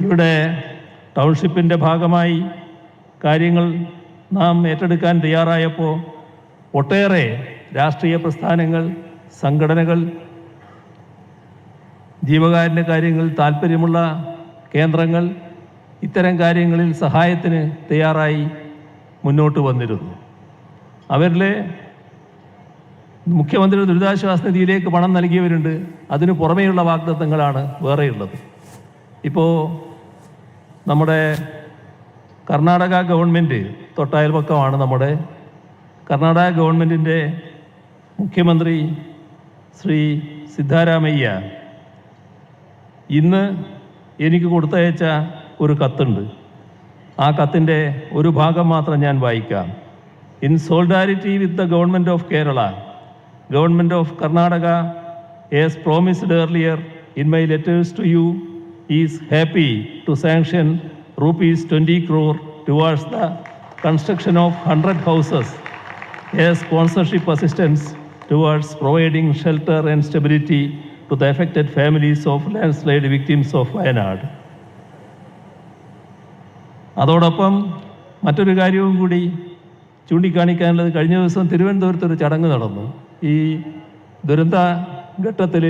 ഇവിടെ ടൗൺഷിപ്പിന്റെ ഭാഗമായി കാര്യങ്ങൾ നാം ഏറ്റെടുക്കാൻ തയ്യാറായപ്പോൾ ഒട്ടേറെ രാഷ്ട്രീയ പ്രസ്ഥാനങ്ങൾ സംഘടനകൾ ജീവകാരുണ്യ കാര്യങ്ങൾ താല്പര്യമുള്ള കേന്ദ്രങ്ങൾ ഇത്തരം കാര്യങ്ങളിൽ സഹായത്തിന് തയ്യാറായി മുന്നോട്ട് വന്നിരുന്നു. അവരിലെ മുഖ്യമന്ത്രിയുടെ ദുരിതാശ്വാസ നിധിയിലേക്ക് പണം നൽകിയവരുണ്ട്. അതിനു പുറമേയുള്ള വാഗ്ദത്തങ്ങളാണ് വേറെയുള്ളത്. ഇപ്പോൾ നമ്മുടെ കർണാടക ഗവൺമെന്റ് തൊട്ടയൽപക്കമാണ് നമ്മുടെ കർണാടക ഗവൺമെന്റിന്റെ മുഖ്യമന്ത്രി ശ്രീ സിദ്ധാരാമയ്യ. ഇന്ന് എനിക്ക് കൊടുത്തയച്ച ഒരു കത്തുണ്ട്. ആ കത്തിന്റെ ഒരു ഭാഗം മാത്രം ഞാൻ വായിക്കാം. In solidarity with the government of Kerala government of Karnataka as promised earlier in my letters to you is happy to sanction rupees 20 crore towards the construction of 100 houses as sponsorship assistance towards providing shelter and stability to the affected families of landslide victims of Wayanad. അതോടൊപ്പം മറ്റൊരു കാര്യവും കൂടി ചൂണ്ടിക്കാണിക്കാനുള്ളത് കഴിഞ്ഞ ദിവസം തിരുവനന്തപുരത്ത് ഒരു ചടങ്ങ് നടന്നു ഈ ദുരന്ത ഘട്ടത്തിൽ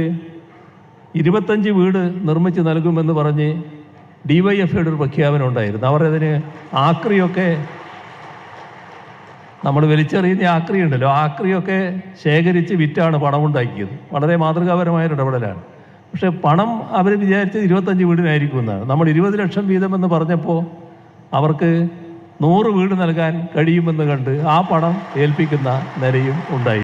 ഇരുപത്തഞ്ച് വീട് നിർമ്മിച്ച് നൽകുമെന്ന് പറഞ്ഞ് ഡി വൈ എഫ് ഐയുടെ ഒരു പ്രഖ്യാപനം ഉണ്ടായിരുന്നു. അവർ അതിന് ആക്രിയൊക്കെ നമ്മൾ വലിച്ചെറിയുന്ന ആക്രി ഉണ്ടല്ലോ ആക്രിയൊക്കെ ശേഖരിച്ച് വിറ്റാണ് പണം ഉണ്ടാക്കിയത്. വളരെ മാതൃകാപരമായ ഒരു ഇടപെടലാണ്. പക്ഷേ പണം അവർ വിചാരിച്ചത് ഇരുപത്തഞ്ച് വീടിനായിരിക്കും എന്നാണ്. നമ്മൾ ഇരുപത് ലക്ഷം വീതം എന്ന് പറഞ്ഞപ്പോൾ അവർക്ക് നൂറ് വീട് നൽകാൻ കഴിയുമെന്ന് കണ്ട് ആ പണം ഏൽപ്പിക്കുന്ന നിലയും ഉണ്ടായി.